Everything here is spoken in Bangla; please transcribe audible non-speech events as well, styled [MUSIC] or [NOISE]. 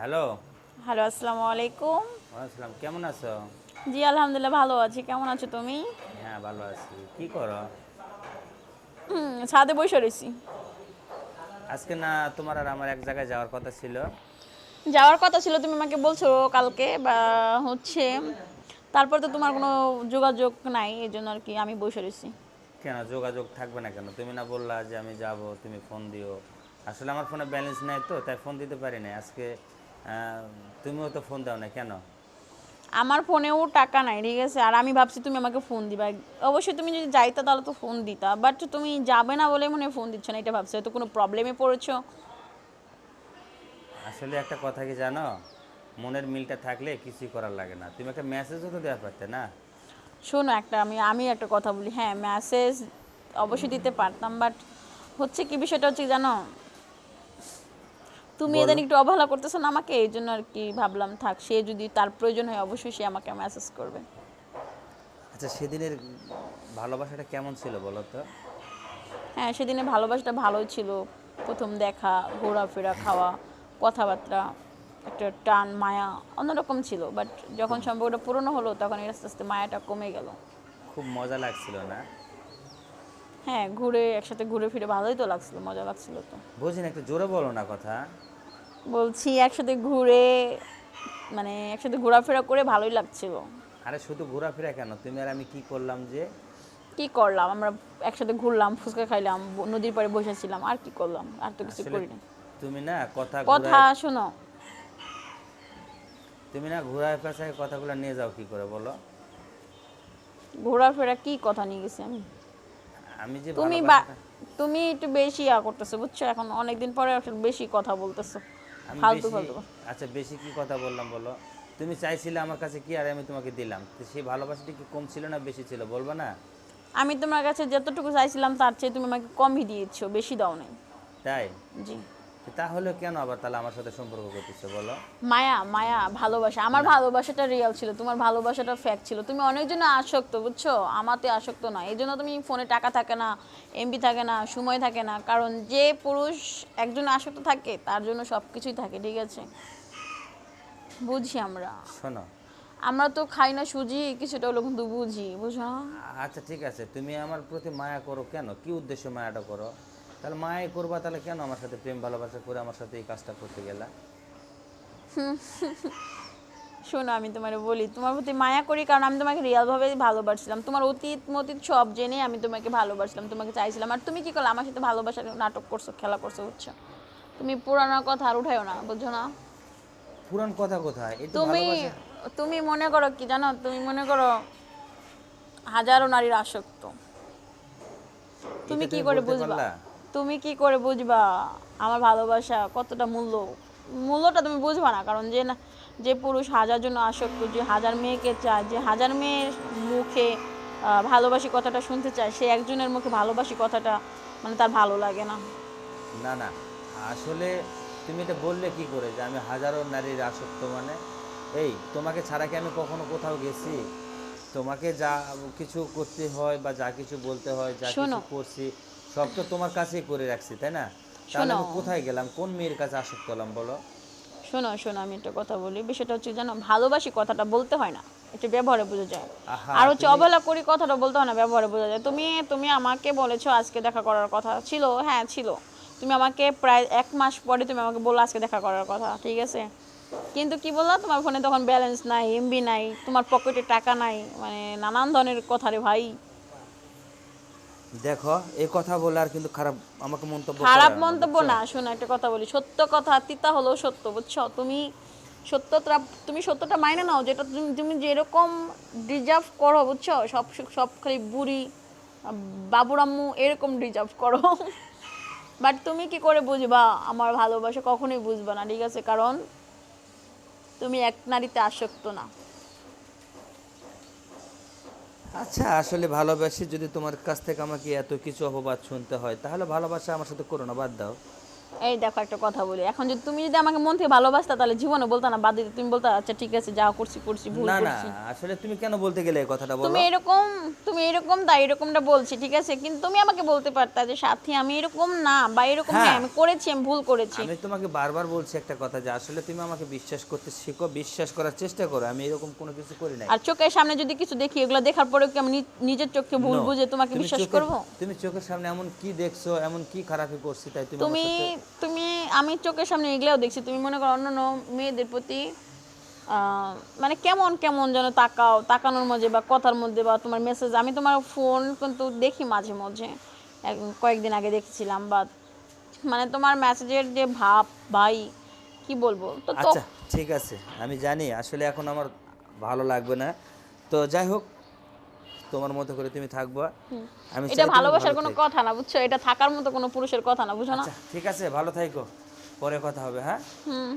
হ্যালো। হ্যালো আসসালামু আলাইকুম। আসসালাম কেমন আছো? জি আলহামদুলিল্লাহ ভালো আছি। কেমন আছো তুমি? হ্যাঁ ভালো আছি। কি করো? ছাদে বসে রয়েছি। আজকে না তোমার আর আমার এক জায়গায় যাওয়ার কথা ছিল। যাওয়ার কথা ছিল তুমি আমাকে বলছো কালকে বা হচ্ছে তারপর তো তোমার কোনো যোগাযোগ নাই এই জন্য আর কি আমি বসে রয়েছি। কেন যোগাযোগ থাকবে না কেন? তুমি না বললা যে আমি যাব তুমি ফোন দিও। আসলে আমার ফোনে ব্যালেন্স নাই তো তাই ফোন দিতে পারি না আজকে তুমিও তো ফোন দাও না কেন? আমার ফোনেও টাকা নাই ঠিক আছে? আর আমি ভাবছি তুমি আমাকে ফোন দিবা। অবশ্যই তুমি যদি যাইতা তাহলে তো ফোন দিতা বাট তুমি যাবে না বলে মনে ফোন দিচ্ছ না এটা ভাবছি। হয়তো কোনো প্রবলেমে পড়েছো। আসলে একটা কথা কি জানো? মনের মিলটা থাকলে কিছুই করার লাগে না। তুমি একটা মেসেজও তো দেওয়া পারতে না? শোনো একটা আমি আমি একটা কথা বলি। হ্যাঁ মেসেজ অবশ্যই দিতে পারতাম বাট হচ্ছে কি বিষয়টা হচ্ছে জানো? তুমি এদের একটু অবহেলা করতেছো না আমাকে? এই জন্য আর কি ভাবলাম থাক সে যদি তার প্রয়োজন হয় অবশ্যই সে আমাকে মেসেজ করবে। আচ্ছা সেদিনের ভালোবাসাটা কেমন ছিল বলো তো? হ্যাঁ সেদিনে ভালোবাসাটা ভালোই ছিল। প্রথম দেখা ঘোরাফেরা খাওয়া কথাবার্তা একটা টান মায়া অন্যরকম ছিল। বাট যখন সম্পর্কটা পুরনো হলো তখন আস্তে আস্তে মায়াটা কমে গেল। খুব মজা লাগছিল না? হ্যাঁ ঘুরে একসাথে ঘুরে ফিরে ভালোই তো লাগছিল মজা লাগছিল তো। বুঝি না একটু জোরে বলো না কথা। বলছি একসাথে ঘুরে মানে একসাথে ঘোরাফেরা করে ভালোই লাগছিল আরে শুধু ঘোরাফেরা কেন? তুমি আর আমি কি করলাম যে? কি করলাম? আমরা একসাথে ঘুরলাম ফুচকা খাইলাম নদীর পাড়ে বসেছিলাম আর কি করলাম? আর তো কিছু আসলে করি না তুমি না কথা কথা শোনো। তুমি না ঘোরায় পেঁচায় কথাগুলো নিয়ে যাও কি করে বলো? ঘোরাফেরা কি কথা নিয়ে গেছি আমি? আমি যে তুমি তুমি একটু বেশি ইয়া করতেছো বুঝছ? এখন অনেকদিন পরে বেশি কথা বলতেছো। ফালতু ফালতু আচ্ছা বেশি কি কথা বললাম বলো? তুমি চাইছিলে আমার কাছে কি আর আমি তোমাকে দিলাম? তো সেই ভালোবাসাটা কি কম ছিল না বেশি ছিল? বলব না। আমি তোমার কাছে যতটুকু চাইছিলাম তার চেয়ে তুমি আমাকে কমই দিয়েছ বেশি দাও নাই। তাই? জি। তাহলে কেন আবার তাহলে আমার সাথে সম্পর্ক করতেছো বলো? মায়া মায়া ভালোবাসা। আমার ভালোবাসাটা রিয়েল ছিল তোমার ভালোবাসাটা ফ্যাক ছিল। তুমি অনেকজন আসক্ত বুঝছ? আমাতে আসক্ত না এই জন্য তুমি ফোনে টাকা থাকে না এমবি থাকে না সময় থাকে না। কারণ যে পুরুষ একজন আসক্ত থাকে তার জন্য সব কিছুই থাকে ঠিক আছে? বুঝি আমরা। শোনো। আমরা তো খাই না সুজি কিছুটা হলো কিন্তু বুঝি বুঝো? আচ্ছা ঠিক আছে। তুমি আমার প্রতি মায়া করো কেন? কি উদ্দেশ্যে মায়াটা করো? তাহলে মায়াই করবা তাহলে কেন আমার সাথে প্রেম ভালোবাসা করে আমার সাথে এই কাজটা করতে গেলা? [LAUGHS] শোনো আমি তোমার বলি তোমার প্রতি মায়া করি কারণ আমি তোমাকে রিয়ালভাবে ভালোবাসছিলাম। তোমার অতীত মতীত সব জেনে আমি তোমাকে ভালোবাসলাম তোমাকে চাইছিলাম। আর তুমি কি করলে আমার সাথে ভালোবাসার নাটক করছ খেলা করছ বুঝছ? তুমি পুরানো কথা আর উঠাইও না বুঝছ না? পুরান কথা কোথায়? তুমি তুমি মনে করো কি জানো? তুমি মনে করো হাজারো নারীর আসক্ত। তুমি কি করে বুঝবা? তুমি কি করে বুঝবা? আমার ভালোবাসা কতটা মূল্য? মূল্যটা তুমি বুঝবা না কারণ যে না যে পুরুষ হাজার জন্য আসক্ত যে হাজার মেয়েকে চায় যে হাজার মেয়ের মুখে ভালোবাসি কথাটা শুনতে চায় সে একজনের মুখে ভালোবাসি কথাটা মানে তার ভালো লাগে না। না না আসলে তুমি এটা বললে কি করে যে আমি হাজারো নারীর আসক্ত মানে? এই তোমাকে ছাড়া কি আমি কখনো কোথাও গেছি? তোমাকে যা কিছু করতে হয় বা যা কিছু বলতে হয় যা কিছু। করছি সব তো তোমার কাছেই করে রাখছি তাই না? তাহলে আমি কোথায় গেলাম? কোন মেয়ের কাছে আসক্ত হলাম বলো? শোনো শোনো আমি একটা কথা বলি। বিষয়টা হচ্ছে জানো ভালোবাসি কথাটা বলতে হয় না। এটা ব্যবহারে বোঝা যায়। আর হচ্ছে অবহেলা করি কথাটা বলতে হয় না ব্যবহারে বোঝা যায়। তুমি তুমি আমাকে বলেছ আজকে দেখা করার কথা। ছিল হ্যাঁ ছিল। তুমি আমাকে প্রায় এক মাস পরে তুমি আমাকে বলল আজকে দেখা করার কথা ঠিক আছে? কিন্তু কি বললা? তোমার ফোনে তখন ব্যালেন্স নাই এমবি নাই তোমার পকেটে টাকা নাই মানে নানান ধরনের কথা রে ভাই। দেখো এই কথা বলে আর কিন্তু খারাপ আমাকে মন্তব্য খারাপ মন্তব্য না শোনো একটা কথা বলি। সত্য কথা তিতা হলেও সত্য বুঝছ? তুমি সত্যটা তুমি সত্যটা মাইনে নাও যেটা তুমি তুমি যেরকম ডিজার্ভ করো বুঝছ? সব সব খালি বুড়ি বাবুরাম্মু এরকম ডিজার্ভ করো। বাট তুমি কি করে বুঝবা? আমার ভালোবাসা কখনোই বুঝবা না ঠিক আছে? কারণ তুমি এক নারীতে আসক্ত না। আচ্ছা আসলে ভালোবাসি যদি তোমার কাছ থেকে আমাকে এত কিছু অপবাদ শুনতে হয়, তাহলে ভালোবাসা আমার সাথে করো না, বাদ দাও। এই দেখো একটা কথা বলি। এখন যদি তুমি যদি আমাকে মন থেকে ভালোবাসতা তাহলে জীবনে বলতা না বাদ দিতে তুমি বলতা আচ্ছা ঠিক আছে যা করছি করছি ভুল না না করছি। আসলে তুমি কেন বলতে গেলে এই কথাটা বলো? তুমি এরকম তুমি এরকম তাই এরকমটা বলছি ঠিক আছে? কিন্তু তুমি আমাকে বলতে পারতা যে সাথী আমি এরকম না বা এরকম হ্যাঁ। হ্যাঁ। আমি করেছি আমি ভুল করেছি। আমি তোমাকে বারবার বলছি একটা কথা যে আসলে তুমি আমাকে বিশ্বাস করতে শিখো বিশ্বাস করার চেষ্টা করো আমি এরকম কোনো কিছু করি নাই। আর চোখের সামনে যদি কিছু দেখি এগুলো দেখার পরেও কি আমি নি- নিজের চোখকে ভুল No, বুঝে তোমাকে তুমি বিশ্বাস চোখের- করব? তুমি চোখের সামনে এমন কি দেখছ এমন কি খারাপই করছি তাই তুমি আমার তুমি সাথে- তুমি আমি চোখের সামনে এগুলোও দেখছি। তুমি মনে করো অন্যান্য মেয়েদের প্রতি মানে কেমন কেমন যেন তাকাও তাকানোর মধ্যে বা কথার মধ্যে বা তোমার মেসেজ আমি তোমার ফোন কিন্তু দেখি মাঝে মাঝে কয়েকদিন আগে দেখছিলাম বা মানে তোমার মেসেজের যে ভাব ভাই কি বলব? তো তো আচ্ছা ঠিক আছে আমি জানি আসলে এখন আমার ভালো লাগবে না। তো যাই হোক তোমার মতো করে তুমি থাকবা। আমি এটা ভালোবাসার কোনো কথা না বুঝছ? এটা থাকার মতো কোনো পুরুষের কথা না বুঝো না? আচ্ছা ঠিক আছে ভালো থাকো। পরে কথা হবে হ্যাঁ? হুম।